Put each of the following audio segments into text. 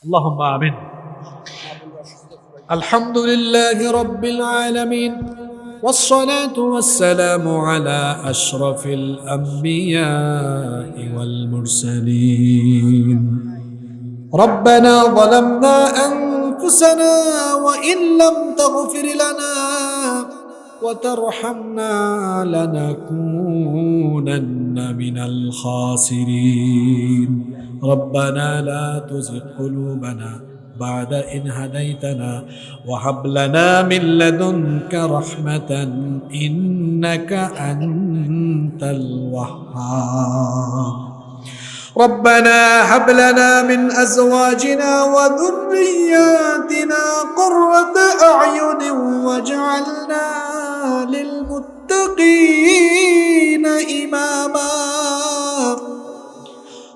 اللهم آمين. الحمد لله رب العالمين والصلاة والسلام على أشرف الأنبياء والمرسلين. ربنا ظلمنا أنفسنا وإن لم تغفر لنا وترحمنا لنكونن من الخاسرين. ربنا لا تزغ قلوبنا بعد إن هديتنا وهب لنا من لدنك رحمة إنك أنت الوهاب. ربنا هب لنا من أزواجنا وذرياتنا قرة أعين واجعلنا للمتقين إماما.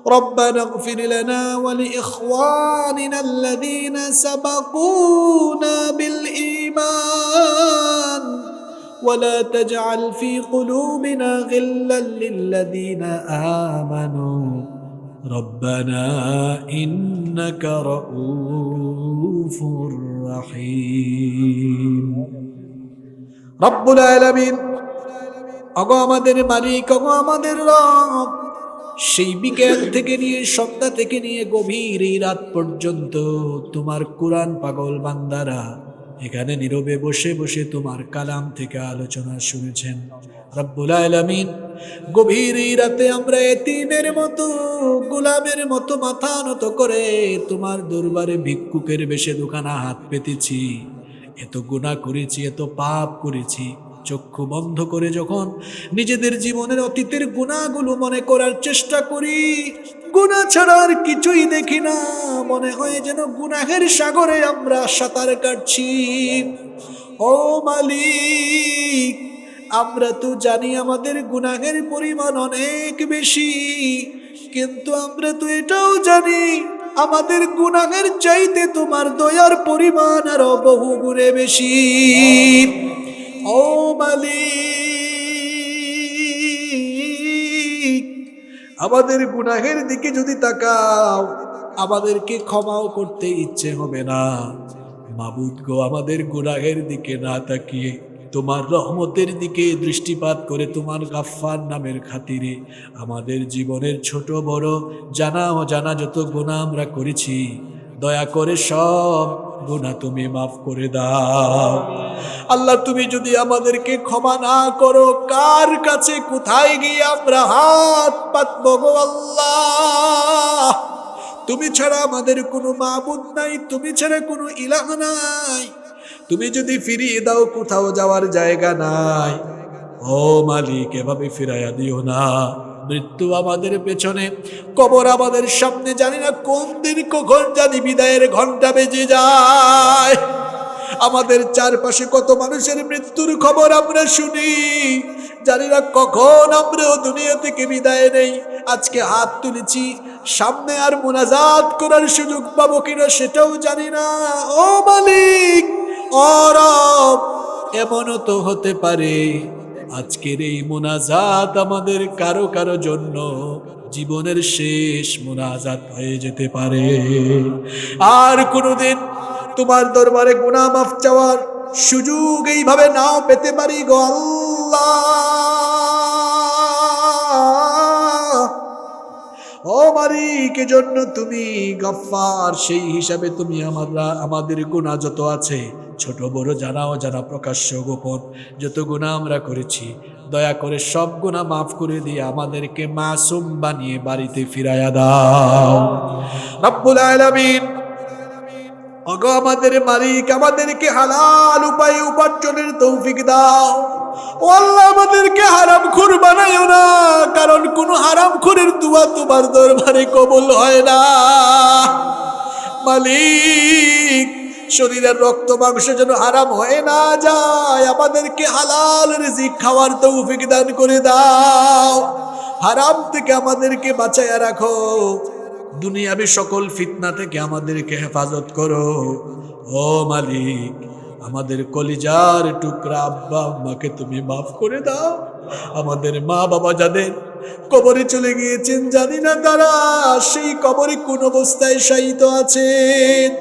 ربنا اغفر لنا ولإخواننا الذين سبقونا بالإيمان ولا تجعل في قلوبنا غلا للذين آمنوا ربنا إنك رؤوف رحيم رب العالمين অগো আমাদের মালিক অগো আমাদের রব সেই বিকেল থেকে নিয়ে সন্ধ্যা থেকে নিয়ে গভীর এই রাত পর্যন্ত তোমার কোরআন পাগল বান্দারা এখানে নীরবে বসে বসে তোমার কালাম থেকে আলোচনা শুনেছেন। রব্বুল আলামিন, গভীর এই রাতে আমরা এতিমের মতো, গোলামের মতো মাথা নত করে তোমার দরবারে ভিক্ষুকের বেশে দোকানা হাত পেতেছি। এত গুণা করেছি, এত পাপ করেছি। চক্ষু বন্ধ করে যখন নিজেদের জীবনের অতীতের গুণাগুলো মনে করার চেষ্টা করি, গুণা ছাড়া আর কিছুই দেখি না। মনে হয় যেন গুনাহের সাগরে আমরা সাঁতার কাটছি। ও মালিক, আমরা তো জানি আমাদের গুনাহের পরিমাণ অনেক বেশি, কিন্তু আমরা তো এটাও জানি আমাদের গুনাহের চাইতে তোমার দয়ার পরিমাণ আরও বহু গুণে বেশি। ও মালিক, আমাদের গুনাহের দিকে যদি তাকাও, আমাদেরকে ক্ষমাও করতে ইচ্ছে হবে না। মাবুদ গো, আমাদের গুনাহের দিকে না তাকিয়ে, তোমার রহমতের দিকে দৃষ্টিপাত করে তোমার গাফফার নামের খাতিরে, আমাদের জীবনের ছোট বড় জানা অজানা যত গুণা আমরা করেছি, দয়া করে সব গুণা তুমি মাফ করে দাও। আল্লাহ, তুমি যদি আমাদেরকে ক্ষমা না করো, কার কাছে কোথায় গিয়ে আমরা হাত পাতবো গো আল্লাহ? তুমি ছাড়া আমাদের কোনো মাবুদ নাই, তুমি ছাড়া কোনো ইলাহ নাই। তুমি যদি ফিরিয়ে দাও, কোথাও যাওয়ার জায়গা নাই। ও মালিক, এভাবে ফিরাইয়া দিও না। মৃত্যু আমাদের পেছনে, কবর আমাদের সামনে, জানি না কোন দিন কখন জানি বিদায়ের ঘণ্টা বেজে যায়। আমাদের চারপাশে কত মানুষের মৃত্যুর খবর আমরা শুনি, জানি না কখন আমরাও দুনিয়া থেকে বিদায় নেই। আজকে হাত তুলেছি, সামনে আর মোনাজাত করার সুযোগ পাবো কিনা সেটাও জানি না। ও মালিক, ও রব, এমনও তো হতে পারে। আজকের এই মোনাজাত আমাদের কারও কারও জন্য জীবনের শেষ মোনাজাত হয়ে যেতে পারে। আর কোনোদিন তোমার দরবারে গুনাহ মাফ চাওয়ার সুযোগ এইভাবে নাও পেতে পারি গো আল্লাহ। ও মালিক জন্য তুমি গফফার, সেই হিসাবে তুমি আমরা আমাদের গুণা যত আছে ছোট বড় জানাও জানা প্রকাশ্য গোপন। যত গুণা আমরা করেছি, দয়া করে সব গুণা মাফ করে দিয়ে আমাদেরকে মাসুম বানিয়ে বাড়িতে ফিরাইয়া দাও। রব্বুল আলামিন অগো আমাদের মালিক, আমাদেরকে হালাল উপায়ে উপার্জনের তৌফিক দাও। ও আল্লাহ, আমাদেরকে হারাম খুর বানাইও না, কারণ কোন হারাম খুরের দুয়া তোমার দরবারে কবুল হয় না। মালিক শরীরের রক্ত মাংস যেন হারাম হয়ে না যায়। আমাদেরকে হালাল রিজিক খাওয়ার তৌফিক দান করে দাও। হারাম থেকে আমাদেরকে বাঁচাইয়া রাখো। দুনিয়াবি সকল ফিতনা থেকে আমাদেরকে হেফাজত করো। ও মালিক, আমাদের কলিজার টুকরা আব্বা আম্মাকে তুমি মাফ করে দাও। আমাদের মা বাবা যাদের কবরে চলে গিয়েছেন, জানি না তারা সেই কবরে কোন অবস্থায় শায়িত আছেন।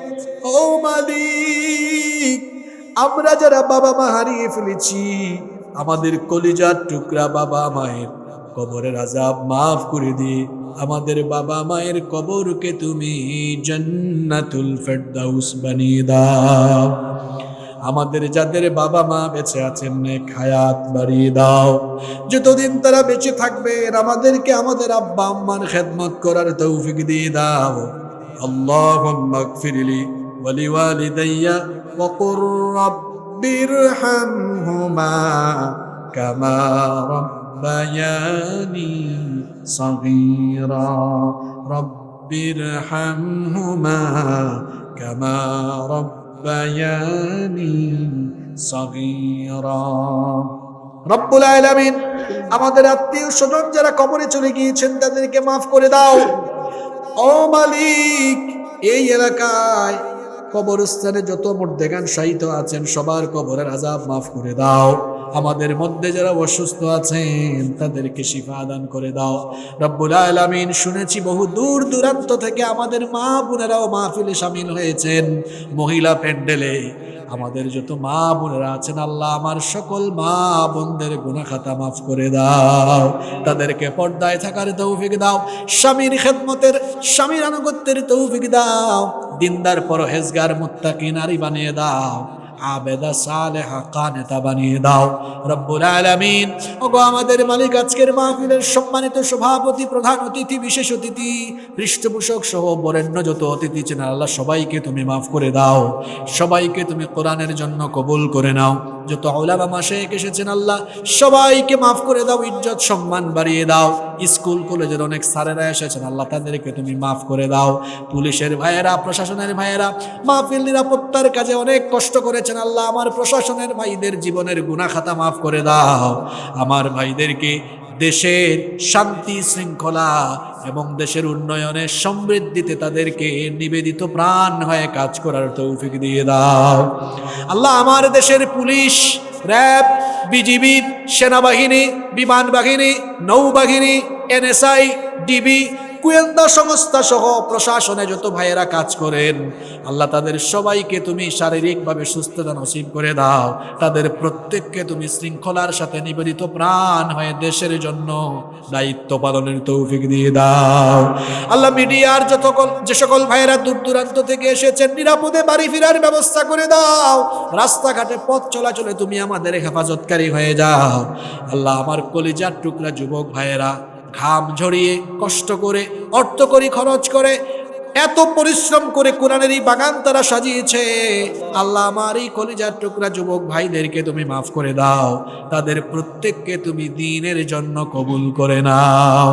ও মালিক, আমরা যারা বাবা মা হারিয়ে ফেলেছি, আমাদের কলিজার টুকরা বাবা মায়ের কবরের আজাব মাফ করে দিয়ে আমাদের বাবা মায়ের কবরকে তুমি জান্নাতুল ফেরদাউস বানিয়ে দাও। আমাদের যাদের বাবা মা বেঁচে আছেন, নেক হায়াত বাড়িয়ে দাও। যতদিন তারা বেঁচে থাকবেন, আমাদেরকে আমাদের আব্বা আম্মার খেদমত করার তৌফিক দিয়ে দাও। আল্লাহুম্মা গফিরলি ولوالدي وقل رب ارحمهما كما ربياني صغيرا رب ارحمهما كما ربياني صغيرا রব্বুল আলামিন আমাদের আত্মীয় স্বজন যারা কবরে চলে গিয়েছেন তাদেরকে মাফ করে দাও ও মালিক এই এলাকায় কবরস্থানে যত মর্দেগান সাহিত আছেন, সবার কবরের আজাব মাফ করে দাও। আমাদের মধ্যে যারা অসুস্থ আছেন, তাদেরকে শিফা দান করে দাও। রব্বুল আলামিন শুনেছি বহু দূর দূরান্ত থেকে আমাদের মা বোনেরাও মাহফিলে সামিল হয়েছেন। মহিলা প্যান্ডেলে আমাদের যত মা বোনেরা আছেন, আল্লাহ আমার সকল মা বোনদের গুণা খাতা মাফ করে দাও। তাদেরকে পর্দায় থাকার তৌফিক দাও, স্বামীর খেদমতের, স্বামীর আনুগত্যের তৌফিক দাও, দিনদার পরহেজগার মুত্তাকি নারী বানিয়ে দাও। আবেদা কানেতা বানিয়ে দাও। রব্বুল আলামিন। ওগো আমাদের মালিক, আজকের মাহফিলের সম্মানিত সভাপতি, প্রধান অতিথি, বিশেষ অতিথি, পৃষ্ঠপোষক সহ বরেণ্য যত অতিথি আল্লাহ সবাইকে তুমি মাফ করে দাও। সবাইকে তুমি কোরআনের জন্য কবুল করে নাও। যত ওলামা মাসে এসেছেন, আল্লাহ সবাইকে মাফ করে দাও, ইজ্জত সম্মান বাড়িয়ে দাও। স্কুল, কলেজের অনেক স্যারেরা এসেছেন, আল্লাহ তাদেরকে তুমি মাফ করে দাও। পুলিশের ভাইয়েরা, প্রশাসনের ভাইয়েরা, মাহফিল নিরাপত্তার কাজে অনেক কষ্ট করেছেন আল্লাহ আমার প্রশাসনের ভাইদের জীবনের গুণা খাতা মাফ করে দাও। আমার ভাইদেরকে দেশের শান্তি, শৃঙ্খলা এবং দেশের উন্নয়নের সমৃদ্ধিতে তাদেরকে নিবেদিত প্রাণ হয়ে কাজ করার তৌফিক দিয়ে দাও। আল্লাহ আমার দেশের পুলিশ, র্যাব, বিজিবি, সেনাবাহিনী, বিমান বাহিনী, নৌবাহিনী, এনএসআই, ডিবি গোয়েন্দা সংস্থা সহ প্রশাসনে যত ভাইয়েরা কাজ করেন, আল্লাহ তাদের সবাইকে তুমি শারীরিকভাবে সুস্থতা নসিব করে দাও। তাদের প্রত্যেককে তুমি শৃঙ্খলার সাথে নিবেদিত প্রাণ হয়ে দেশের জন্য দায়িত্ব পালনের তৌফিক দিয়ে দাও। আল্লাহ মিডিয়ার যত যে সকল ভাইয়েরা দূর দূরান্ত থেকে এসেছেন, নিরাপদে বাড়ি ফেরার ব্যবস্থা করে দাও। রাস্তাঘাটে পথ চলাচলে তুমি আমাদের হেফাজতকারী হয়ে যাও। আল্লাহ আমার কলিজার টুকরা যুবক ভাইয়েরা ঘাম ঝরিয়ে, কষ্ট করে, অর্থ করি, খরচ করে, এত পরিশ্রম করে কোরআনের এই বাগান তারা সাজিয়েছে। আল্লাহ আমার এই কলিজার টুকরা যুবক ভাইদেরকে তুমি মাফ করে দাও। তাদের প্রত্যেককে তুমি দিনের জন্য কবুল করে নাও।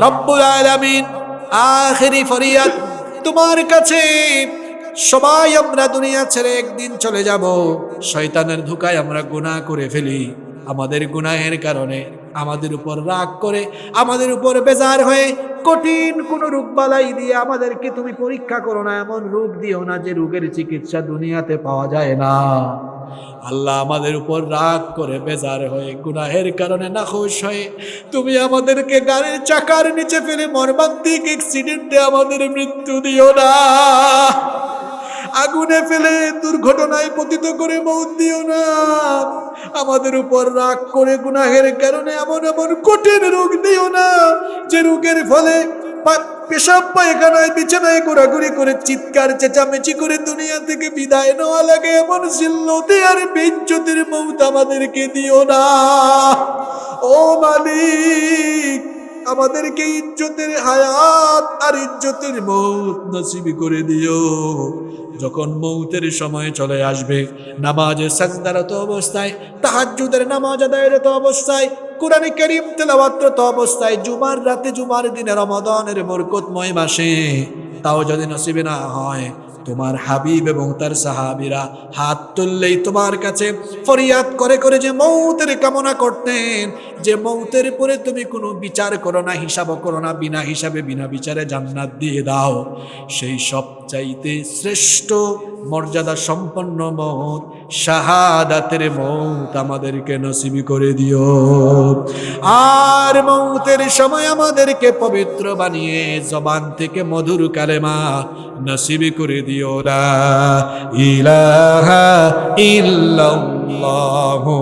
রব্বুল আলামিন, আখেরি ফরিয়াদ, তোমার কাছে। সবাই আমরা দুনিয়া ছেড়ে একদিন চলে যাব। শয়তানের ধোকায় আমরা গুনাহ করে ফেলি। আমাদের গুনাহের কারণে আমাদের উপর রাগ করে, আমাদের উপর বেজার হয়ে কঠিন কোন রোগ বালাই দিয়ে আমাদেরকে তুমি পরীক্ষা করো না, এমন রোগ দিও না যে রোগের চিকিৎসা দুনিয়াতে পাওয়া যায় না। আল্লাহ আমাদের উপর রাগ করে, বেজার হয়ে, গুনাহের কারণে না খুশ হয়ে, তুমি আমাদেরকে গাড়ির চাকার নিচে ফেলে মর্মান্তিক অ্যাক্সিডেন্টে আমাদের মৃত্যু দিও না। আগুনে ফেলে দুর্ঘটনায় পতিত করে মন দিও না। আমাদের উপর রাগ করে গুনাহের কারণে এমন এমন কঠিন রোগ দিও না, যে রোগের ফলে পেশাব, পায়খানায়, বিছানায় ঘোরাঘুরি করে, চিৎকার, চেঁচামেচি করে দুনিয়া থেকে বিদায় নেওয়া লাগে, এমন জিল্লতে আর বেজ্জতের মৌত আমাদেরকে দিও না। ও মালিক আমাদেরকে ইজ্জতের হায়াত আর ইজ্জতের মৌত নসিবি করে দিও। যখন মৌতের সময় চলে আসবে নামাজে সাজদারত অবস্থায়, তাহাজ্জুদের নামাজ আদায়রত অবস্থায়, কোরআনে করিম তেলাওয়াতরত অবস্থায়, জুমার রাতে জুমার দিনে রমাদানের বরকতময় মাসে, তাও যদি নসিবে না হয় তোমার হাবিব এবং তার সাহাবিরা হাত তুললেই তোমার কাছে ফরিয়াদ করে করে যে মৌতের কামনা করতেন, যে মৌতের পরে তুমি কোনো বিচার করো না হিসাব করো না, বিনা হিসাবে, বিনা বিচারে জান্নাত দিয়ে দাও। সেই সব চাইতে শ্রেষ্ঠ মর্যাদা সম্পন্ন মত শাহাদাতের মৌত আমাদেরকে নসিবি করে দিও। আর মৌতের সময় আমাদেরকে পবিত্র বানিয়ে জবান থেকে মধুর কালেমা নসিবি করে দিও। লা ইলাহা ইল্লাল্লাহু